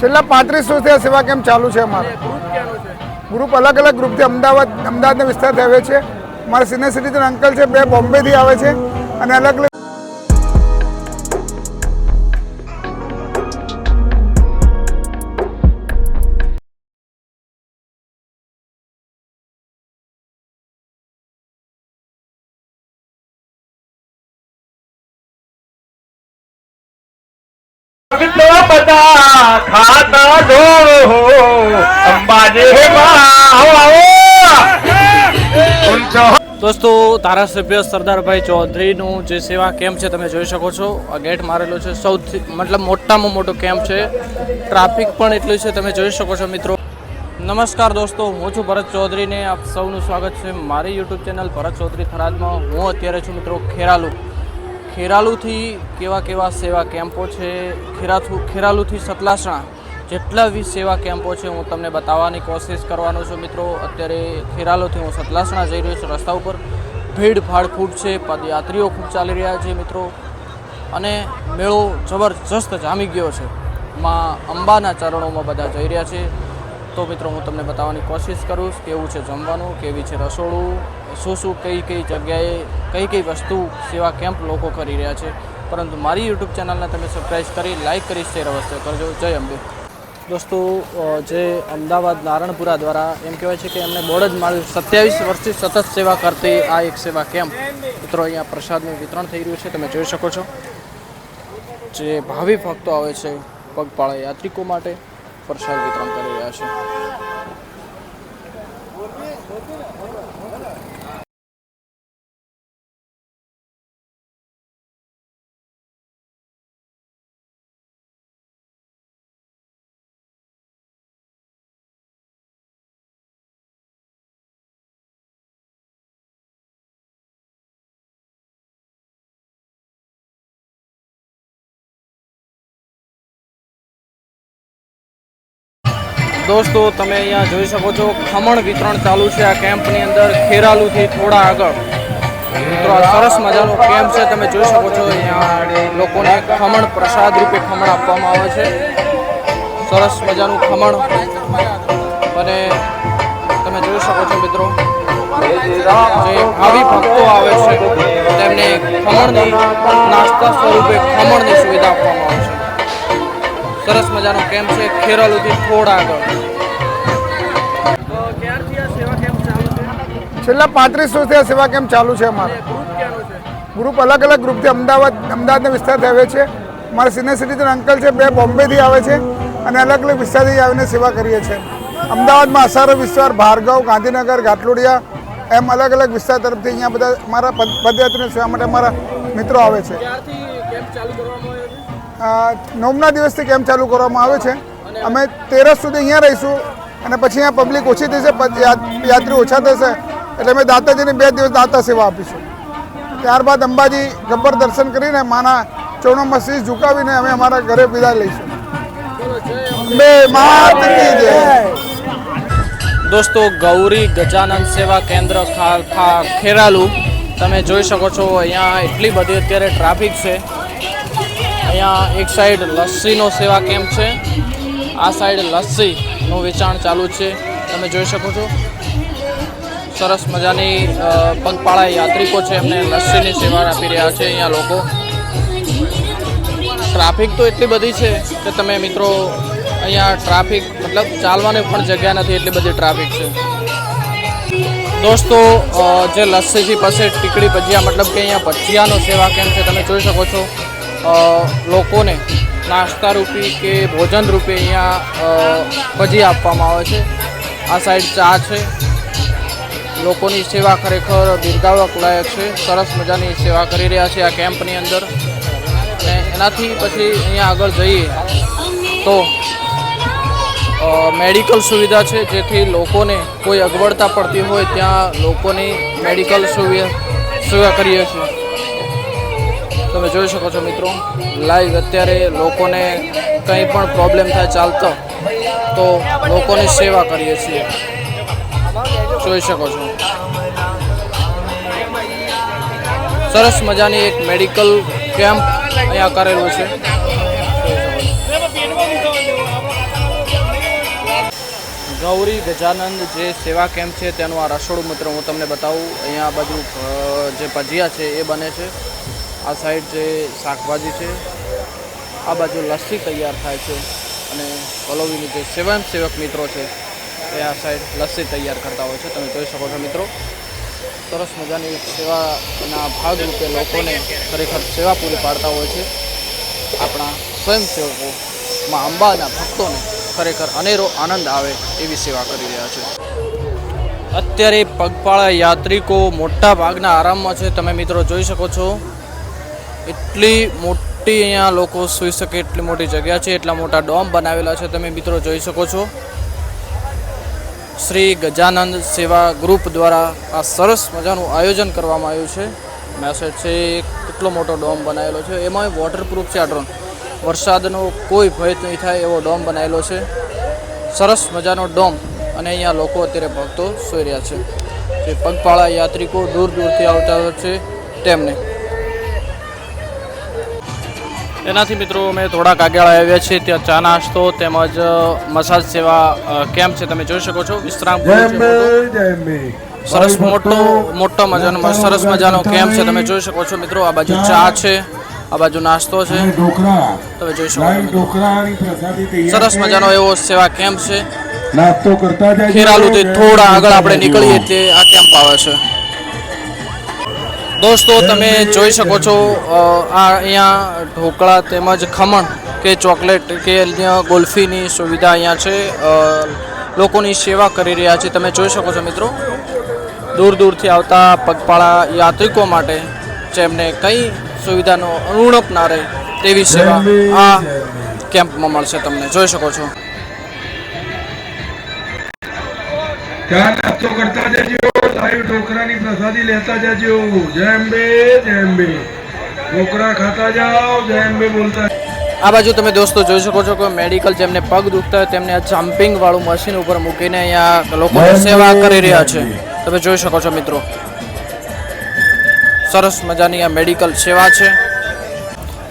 છેલ્લા પાંત્રીસ વર્ષથી આ સેવા કેમ્પ ચાલુ છે અમારે? ગ્રુપ અલગ અલગ ગ્રુપથી અમદાવાદ, અમદાવાદના વિસ્તારથી આવે છે. મારા સિનિયર સિટીઝન અંકલ છે, બે બોમ્બેથી આવે છે અને અલગ અલગ તો બધા ખાતા જો અંબાજી દોસ્તો, ધારાસભ્ય સરદારભાઈ ચૌધરીનું જે સેવા કેમ્પ છે, તમે જોઈ શકો છો. આ ગેટ મારેલો છે. સૌથી, મતલબ મોટામાં મોટો કેમ્પ છે. ટ્રાફિક પણ એટલું છે, તમે જોઈ શકો છો મિત્રો. નમસ્કાર દોસ્તો, હું છું ભરત ચૌધરીને આપ સૌનું સ્વાગત છે. મારી યુટ્યુબ ચેનલ ભરત ચૌધરી થરાદમાં. હું અત્યારે છું મિત્રો ખેરાલુ. ખેરાલુથી કેવા કેવા સેવા કેમ્પો છે? ખેરાથુ, ખેરાલુથી સતલાસણા જેટલા બી સેવા કેમ્પો છે હું તમને બતાવવાની કોશિશ કરવાનો છું મિત્રો. અત્યારે ખેરાલુથી હું સતલાસણા જઈ રહ્યો છું રસ્તા ઉપર. ભીડભાડ ખૂબ છે, પદયાત્રીઓ ખૂબ ચાલી રહ્યા છે મિત્રો. અને મેળો જબરજસ્ત જામી ગયો છે. માં અંબાના ચરણોમાં બધા જઈ રહ્યા છે. તો મિત્રો હું તમને બતાવવાની કોશિશ કરું કેવું છે જમવાનું, કેવી છે રસોડું? શું શું કઈ કઈ જગ્યાએ કઈ કઈ વસ્તુ સેવા કેમ્પ લોકો કરી રહ્યા છે. પરંતુ મારી યુટ્યુબ ચેનલને તમે સબસ્ક્રાઈબ કરી લાઇક કરી શેર અવશ્ય કરજો. જય અંબે. દોસ્તો જે અમદાવાદ નારણપુરા દ્વારા એમ કહેવાય છે કે એમને બોર્ડ જ માર્યું. સત્યાવીસ વર્ષથી સતત સેવા કરતી આ એક સેવા કેમ્પ. મિત્રો, અહીંયા પ્રસાદનું વિતરણ થઈ રહ્યું છે. તમે જોઈ શકો છો. જે ભાવિ ભક્તો આવે છે, પગપાળા યાત્રિકો માટે પ્રસાદ વિતરણ કરી રહ્યા છે. દોસ્તો, તમે અહીંયા જોઈ શકો છો, ખમણ વિતરણ ચાલુ છે આ કેમ્પની અંદર, ખેરાલુથી થોડા આગળ. મિત્રો, આ સરસ મજાનો કેમ્પ છે, તમે જોઈ શકો છો, અહીંયા લોકોને ખમણ પ્રસાદ રૂપે ખમણ આપવામાં આવે છે. સરસ મજાનું ખમણ. અને તમે જોઈ શકો છો, મિત્રો, જે ભાવિ ભક્તો આવે છે, તેમને ખમણની નાસ્તા સ્વરૂપે ખમણની સુવિધા આપવામાં આવે છે. સરસ મજાનો કેમ્પ છે. ખેરાલુથી થોડા આગળ. ક્યારથી આ સેવા કેમ્પ ચાલુ છે? છેલ્લા પાંત્રીસ વર્ષથી આ સેવા કેમ્પ ચાલુ છે અમારો. ગ્રુપ ક્યાંનું છે? ગ્રુપ અલગ અલગ ગ્રુપથી અમદાવાદ અમદાવાદના વિસ્તારથી આવે છે. મારા સિનિયર સિટીઝન અંકલ છે બે બોમ્બેથી આવે છે અને અલગ અલગ વિસ્તારથી આવીને સેવા કરીએ છીએ. અમદાવાદમાં અસારો વિસ્તાર ભાર્ગવ ગાંધીનગર ઘાટલોડિયા એમ અલગ અલગ વિસ્તાર તરફથી અહીંયા બધા મારા પદ- પદયાત્રીની સેવા માટે મારા મિત્રો આવે છે. નવમના દિવસથી કેમ્પ ચાલુ કરવામાં આવે છે. અમે તેરસ સુધી અહીંયા રહીશું અને પછી અહીંયા પબ્લિક ઓછી થશે યાત્રી ઓછા થશે એટલે અમે દાતાજીને બે દિવસ દાતા સેવા આપીશું. ત્યારબાદ અંબાજી ગબ્બર દર્શન કરીને માના ચરણોમાં શીશ ઝુકાવીને અમે અમારા ઘરે વિદાય લઈશું. બે માત જય. દોસ્તો, ગૌરી ગજાનંદ સેવા કેન્દ્ર ખેરાલુ. તમે જોઈ શકો છો, અહીંયા એટલી બધી અત્યારે ટ્રાફિક છે. અહીંયા એક સાઈડ લસ્સીનો સેવા કેમ્પ છે. આ સાઈડ લસ્સીનું વેચાણ ચાલુ છે. તમે જોઈ શકો છો. સરસ મજાની પગપાળા યાત્રિકો છે એમને લસ્સીની સેવા આપી રહ્યા છે અહીંયા લોકો. ટ્રાફિક તો એટલી બધી છે કે તમે મિત્રો અહીંયા ટ્રાફિક, મતલબ ચાલવાની પણ જગ્યા નથી, એટલી બધી ટ્રાફિક છે. દોસ્તો જે લસ્સીથી પાસે ટીકડી ભજીયા, મતલબ કે અહીંયા ભજીયાનો સેવા કેમ છે, તમે જોઈ શકો છો. લોકોને નાસ્તા રૂપી કે ભોજન રૂપે અહીંયા ભજી આપવામાં આવે છે. આ સાઈડ ચા છે. લોકોની સેવા ખરેખર બિરદાવક લાયક છે. સરસ મજાની સેવા કરી રહ્યા છે આ કેમ્પની અંદર. અને એનાથી પછી અહીંયા આગળ જઈએ તો મેડિકલ સુવિધા છે જેથી લોકોને કોઈ અગવડતા પડતી હોય ત્યાં લોકોની મેડિકલ સુવિધા સેવા કરીએ છીએ. તમે જોઈ શકો છો મિત્રો લાઈવ અત્યારે લોકોને કંઈ પણ પ્રોબ્લેમ થાય ચાલતો, તો લોકોની સેવા કરીએ છીએ. જોઈ શકો છો. સરસ મજાની એક મેડિકલ કેમ્પ અહીંયા કરેલું છે. ગૌરી ગજાનંદ જે સેવા કેમ્પ છે, તેનું આ રસોડું મિત્રો હું તમને બતાવું. અહીંયા બાજુ જે ભજીયા છે, એ બને છે. આ સાઈડ જે શાકભાજી છે, આ બાજુ લસ્સી તૈયાર થાય છે અને કોલોવીની જે સેવક મિત્રો છે, એ આ સાઈડ લસ્સી તૈયાર કરતા હોય છે. તમે જોઈ શકો છો મિત્રો, સરસ મજાની સેવાના ભાગરૂપે લોકોને ખરેખર સેવા પૂરી પાડતા હોય છે. આપણા સ્વયંસેવકો માં અંબાના ભક્તોને ખરેખર અનેરો આનંદ આવે એવી સેવા કરી રહ્યા છે. અત્યારે પગપાળા યાત્રિકો મોટા ભાગના આરામમાં છે. તમે મિત્રો જોઈ શકો છો એટલી મોટી અહીંયા લોકો સૂઈ શકે, એટલી મોટી જગ્યા છે, એટલા મોટા ડોમ બનાવેલા છે, તમે મિત્રો જોઈ શકો છો. શ્રી ગજાનંદ સેવા ગ્રુપ દ્વારા આ સરસ મજાનું આયોજન કરવામાં આવ્યું છે. મેસેજ છે, કેટલો મોટો ડોમ બનાવેલો છે. એમાં વોટરપ્રૂફ છે આ ડ્રોન વરસાદનો કોઈ ભય નહીં થાય એવો ડોમ બનાવેલો છે. સરસ મજાનો ડોમ અને અહીંયા લોકો અત્યારે ભક્તો સૂઈ રહ્યા છે. જે પગપાળા યાત્રિકો દૂર દૂરથી આવતા હોય છે, તેમને. એનાથી મિત્રો અમે થોડાક આગળ આવ્યા છીએ ત્યાં ચા નાસ્તો તેમજ મસાજ સેવા કેમ્પ છે તમે જોઈ શકો છો. વિશ્રામ. સરસ મોટો મોટો મજાનો સરસ મજાનો કેમ્પ છે તમે જોઈ શકો છો મિત્રો. આ બાજુ ચા છે આ બાજુ નાસ્તો છે. તમે જોઈ શકો સરસ મજાનો એવો સેવા કેમ્પ છે. નાસ્તો કરતા ખેરાલુથી થોડા આગળ આપણે નીકળીએ એટલે આ કેમ્પ આવે છે. દોસ્તો, તમે જોઈ શકો છો આ અહીંયા ઢોકળા તેમજ ખમણ કે ચોકલેટ કે અહીંયા ગોલ્ફીની સુવિધા અહીંયા છે. લોકોની સેવા કરી રહ્યા છે. તમે જોઈ શકો છો મિત્રો, દૂર દૂરથી આવતા પગપાળા યાત્રિકો માટે જેમને કંઈ સુવિધાનો અનુણપ ના રહે તેવી સેવા આ કેમ્પમાં મળશે તમને. જોઈ શકો છો. નાસ્તો કરતા જજો લાઈવ ઢોકરાની પ્રસાદી લેતા જજો. જય અંબે જય અંબે. ઢોકરા ખાતા જાઓ જય અંબે બોલતા આ બાજુ તમે દોસ્તો જોઈ શકો છો કે મેડિકલ જેમને પગ દુખતા હોય તેમને આ જમ્પિંગ વાળું મશીન ઉપર મૂકીને અહીંયા લોકો સેવા કરી રહ્યા છે. તમે જોઈ શકો છો મિત્રો. સરસ મજાની આ મેડિકલ સેવા છે.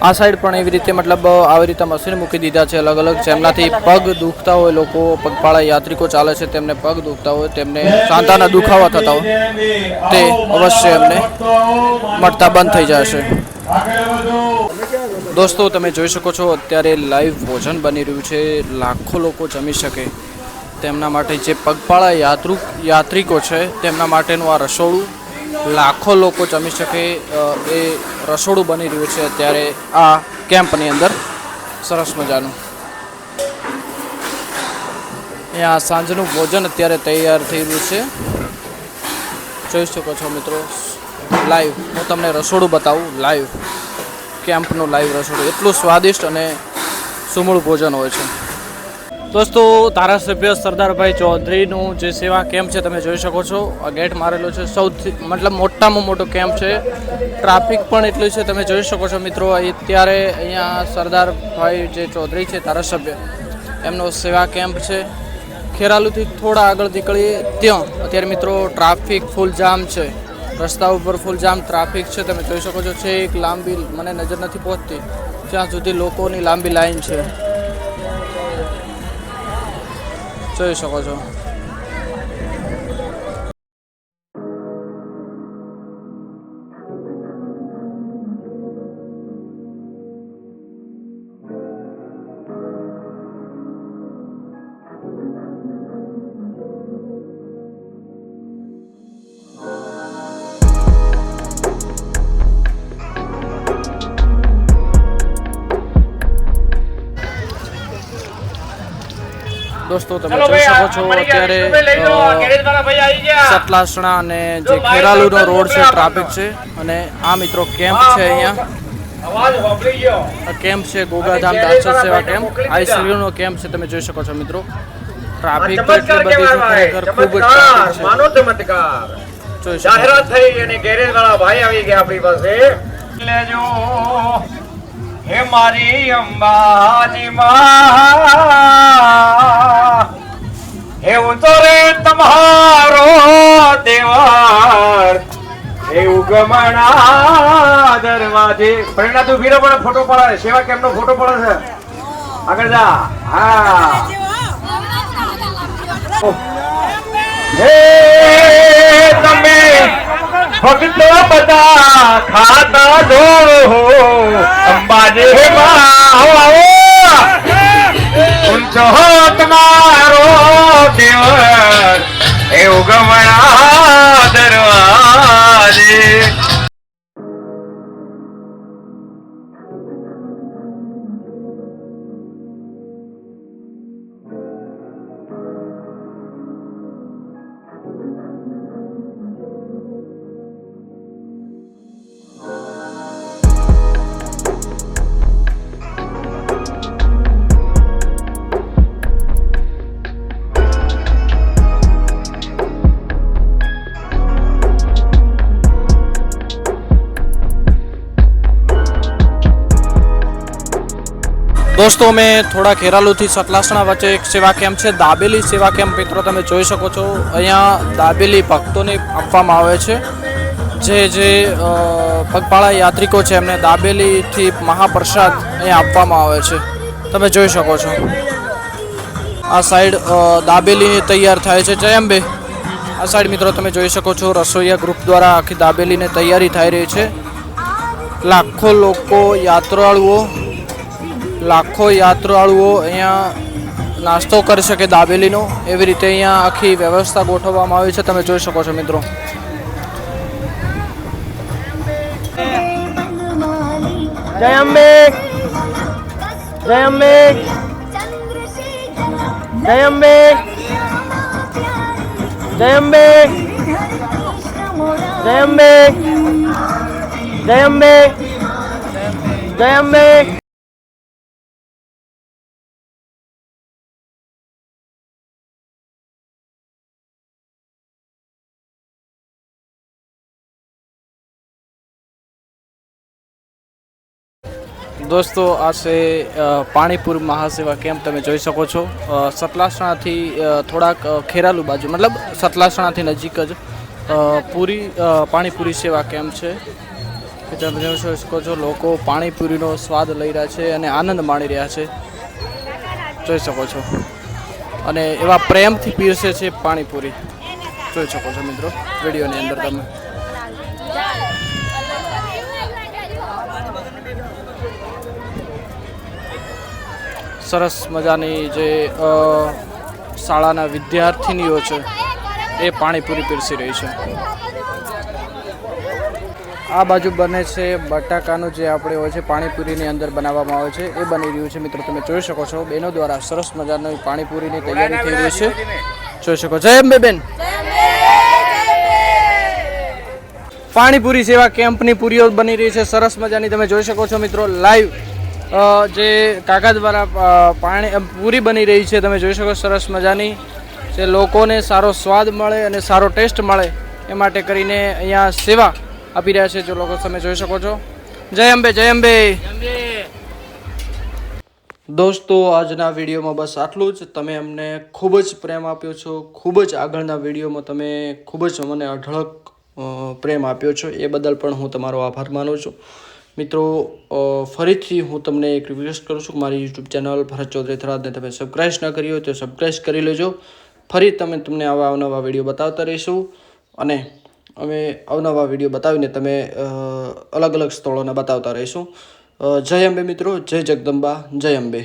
આ સાઈડ પણ એવી રીતે મતલબ આવી રીતે મશીન મૂકી દીધા છે અલગ અલગ. જેમનાથી પગ દુખતા હોય, લોકો પગપાળા યાત્રિકો ચાલે છે, તેમને પગ દુખતા હોય, તેમને સાંધાના દુખાવા થતા હોય, તે અવશ્ય એમને મળતા બંધ થઈ જશે દોસ્તો, તમે જોઈ શકો છો, અત્યારે લાઈવ ભોજન બની રહ્યું છે. લાખો લોકો જમી શકે. તેમના માટે જે પગપાળા યાત્રુ, યાત્રિકો છે, તેમના માટેનું આ રસોડું લાખો લોકો જમી શકે એ રસોડું બની રહ્યું છે અત્યારે આ કેમ્પની અંદર. સરસ મજાનું. અહીંયા સાંજનું ભોજન અત્યારે તૈયાર થઈ રહ્યું છે. જોઈ શકો છો મિત્રો, લાઈવ. હું તમને રસોડું બતાવું, લાઈવ. કેમ્પનું લાઈવ રસોડું. એટલું સ્વાદિષ્ટ અને સુમૂળ ભોજન હોય છે. દોસ્તો, ધારાસભ્ય સરદારભાઈ ચૌધરીનું જે સેવા કેમ્પ છે, તમે જોઈ શકો છો. આ ગેટ મારેલો છે. સૌથી, મતલબ મોટામાં મોટો કેમ્પ છે. ટ્રાફિક પણ એટલું છે, તમે જોઈ શકો છો મિત્રો. અત્યારે અહીંયા સરદારભાઈ જે ચૌધરી છે, ધારાસભ્ય, એમનો સેવા કેમ્પ છે. ખેરાલુથી થોડા આગળ નીકળીએ, ત્યાં. અત્યારે મિત્રો, ટ્રાફિક ફૂલ જામ છે. રસ્તા ઉપર ફૂલ જામ ટ્રાફિક છે, તમે જોઈ શકો છો. છે એક લાંબી, મને નજર નથી પહોંચતી. ત્યાં સુધી લોકોની લાંબી લાઈન છે. જોઈ શકો છો દોસ્તો તમે જોઈ શકો છો અત્યારે સતલાસણા અને જે ખેરાલુનો રોડ છે ટ્રાફિક છે અને આ મિત્રો કેમ્પ છે અહીંયા. કેમ્પ છે ગોગાધામ દાસર સેવા કેમ્પ. આઈસીયુનો કેમ્પ છે તમે જોઈ શકો છો મિત્રો. ટ્રાફિક એટલી બધી છે ખરેખર ખૂબ જ ટ્રાફિક છો. જાહેરાત થઈ અને ગેરેજ વાળા ભાઈ આવી ગયા આપણી પાસે. લેજો હે મારી અંબાજી માં. હે ઉતરે તમારો દેવાર. હે ઉગમણા દરવાજે. પ્રેરણા તું ભીરો પણ ફોટો પડાવે. સેવા કેમનો ફોટો પડે છે? આગળ જા. હા. હે ભક્તો બધા ખાતા જો અંબાજી હે આવો આવો. ઊંચો તમારો દિવસ એ ઉગમણા દરવાજે. દોસ્તો, અમે થોડા ખેરાલુથી સતલાસણા વચ્ચે એક સેવા કેમ્પ છે. દાબેલી સેવા કેમ્પ મિત્રો તમે જોઈ શકો છો. અહીંયા દાબેલી ભક્તોને આપવામાં આવે છે. જે જે પગપાળા યાત્રિકો છે, એમને દાબેલીથી મહાપ્રસાદ અહીંયા આપવામાં આવે છે. તમે જોઈ શકો છો. આ સાઈડ દાબેલી તૈયાર થાય છે. જય અંબે. આ સાઈડ મિત્રો તમે જોઈ શકો છો, રસોઈયા ગ્રુપ દ્વારા આખી દાબેલીને તૈયારી થઈ રહી છે. લાખો લોકો યાત્રાળુઓ લાખો યાત્રાળુઓ અહીંયા નાસ્તો કરી શકે દાબેલીનો. એવી રીતે અહીંયા આખી વ્યવસ્થા ગોઠવવામાં આવી છે. તમે જોઈ શકો છો મિત્રો. જય અંબે. જય અંબે. જય અંબે. જય અંબે. જય અંબે. જય અંબે. જય અંબે. દોસ્તો, આ છે પાણીપુર મહાસેવા કેમ્પ તમે જોઈ શકો છો. સતલાસણાથી થોડાક ખેરાલુ બાજુ, મતલબ સતલાસણાથી નજીક જ પૂરી પાણીપુરી સેવા કેમ્પ છે. તમે જોઈ શકો છો, લોકો પાણીપુરીનો સ્વાદ લઈ રહ્યા છે અને આનંદ માણી રહ્યા છે. જોઈ શકો છો. અને એવા પ્રેમથી પીરસે છે પાણીપુરી. જોઈ શકો છો મિત્રો, વિડીયોની અંદર તમે. સરસ મજાની જે શાળાના વિદ્યાર્થીનીઓ છે, એ પાણીપુરી પીરસી રહી છે. આ બાજુ બને છે બટાકાનું જે આપણે હોય છે, પાણીપુરીની અંદર બનાવવામાં આવે છે, એ બની રહ્યું છે. મિત્રો, તમે જોઈ શકો છો, બેનો દ્વારા સરસ મજાની પાણીપુરીની તૈયારી થઈ રહી છે. જોઈ શકો, જય અંબે બેન. પાણીપુરી સેવા કેમ્પની પૂરીઓ બની રહી છે. સરસ મજાની તમે જોઈ શકો છો મિત્રો, લાઈવ જે કાકા દ્વારા પાણી પૂરી બની રહી છે, તમે જોઈ શકો સરસ મજાની. જે લોકોને સારો સ્વાદ મળે અને સારો ટેસ્ટ મળે, એ માટે કરીને અહીંયા સેવા આપી રહ્યા છે, જે લોકો તમે જોઈ શકો છો. જય અંબે જય અંબે. દોસ્તો, આજના વિડીયોમાં બસ આટલું જ. તમે અમને ખૂબ જ પ્રેમ આપ્યો છો, ખૂબ જ આગળના વિડીયોમાં તમે ખૂબ જ મને અઢળક પ્રેમ આપ્યો છો, એ બદલ પણ હું તમારો આભાર માનું છું. મિત્રો ફરીથી હું તમને એક રિક્વેસ્ટ કરું છું મારી યુટ્યુબ ચેનલ ભરત ચૌધરી થરાદને તમે સબસ્ક્રાઈબ ન કરી હોય તો સબસ્ક્રાઈબ કરી લેજો. ફરી તમે તમને આવા અવનવા વીડિયો બતાવતા રહીશું. અને અમે અવનવા વીડિયો બતાવીને તમે અલગ અલગ સ્થળોને બતાવતા રહીશું. જય અંબે મિત્રો, જય જગદંબા, જય અંબે.